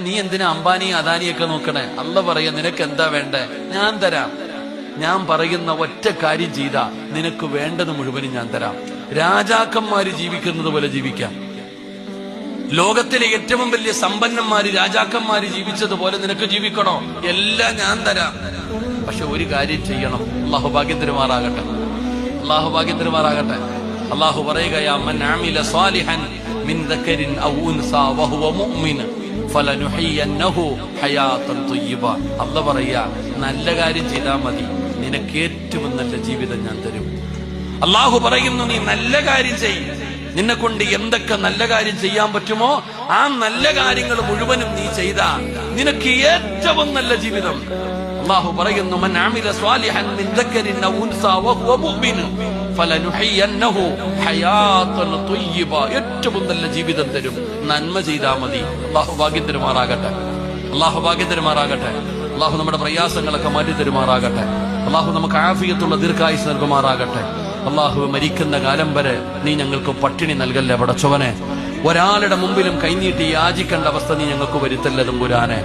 നീ എന്തിനാ അംബാനി അദാനിയൊക്കെ നോക്കണേ? അല്ല പറയാ നിനക്ക് എന്താ വേണ്ടേ? ഞാൻ തരാം. ഞാൻ പറയുന്ന ഒറ്റ കാര്യം ചെയ്താ നിനക്ക് വേണ്ടത് മുഴുവനും ഞാൻ തരാം. രാജാക്കന്മാര് ജീവിക്കുന്നത് പോലെ ജീവിക്കാം. ലോകത്തിലെ ഏറ്റവും വലിയ സമ്പന്നന്മാര് രാജാക്കന്മാര് ജീവിച്ചതുപോലെ നിനക്ക് ജീവിക്കണോ? എല്ലാം ഞാൻ തരാം. പക്ഷെ ഒരു കാര്യം ചെയ്യണം. അള്ളാഹു ഭാഗ്യം തരുമാറാകട്ടെ അള്ളാഹു ഭാഗ്യം തരുമാറാകട്ടെ അള്ളാഹു പറയുകയാ അല്ല പറയാ നല്ല കാര്യം ചെയ്താൽ മതി. നിനക്ക് ഏറ്റവും നല്ല ജീവിതം ഞാൻ തരും. അള്ളാഹു പറയുന്നു നീ നല്ല കാര്യം ചെയ്യും നിന്നെ കൊണ്ട് എന്തൊക്കെ നല്ല കാര്യം ചെയ്യാൻ പറ്റുമോ ആ നല്ല കാര്യങ്ങൾ മുഴുവനും നീ ചെയ്ത. നിനക്ക് ഏറ്റവും നല്ല ജീവിതം. അള്ളാഹു പറയുന്നു ഏറ്റവും നല്ല ജീവിതം തരും. നന്മ ചെയ്താൽ മതി. അള്ളാഹു ഭാഗ്യം തരുമാറാകട്ടെ അള്ളാഹു ഭാഗ്യം തരുമാറാകട്ടെ അള്ളാഹു നമ്മുടെ പ്രയാസങ്ങളൊക്കെ മാറ്റി തരുമാറാകട്ടെ. അള്ളാഹു നമുക്ക് ആഫിയത്തുള്ള ദീർഘായുസ് നൽകുമാറാകട്ടെ. അള്ളാഹു മരിക്കുന്ന കാലം വരെ നീ ഞങ്ങൾക്ക് പട്ടിണി നൽകല്ലേ പടച്ചവനെ ഒരാളുടെ മുമ്പിലും കൈനീട്ടി യാചിക്കേണ്ട അവസ്ഥ നീ ഞങ്ങൾക്ക് വരുത്തല്ലേ തമ്പുരാനെ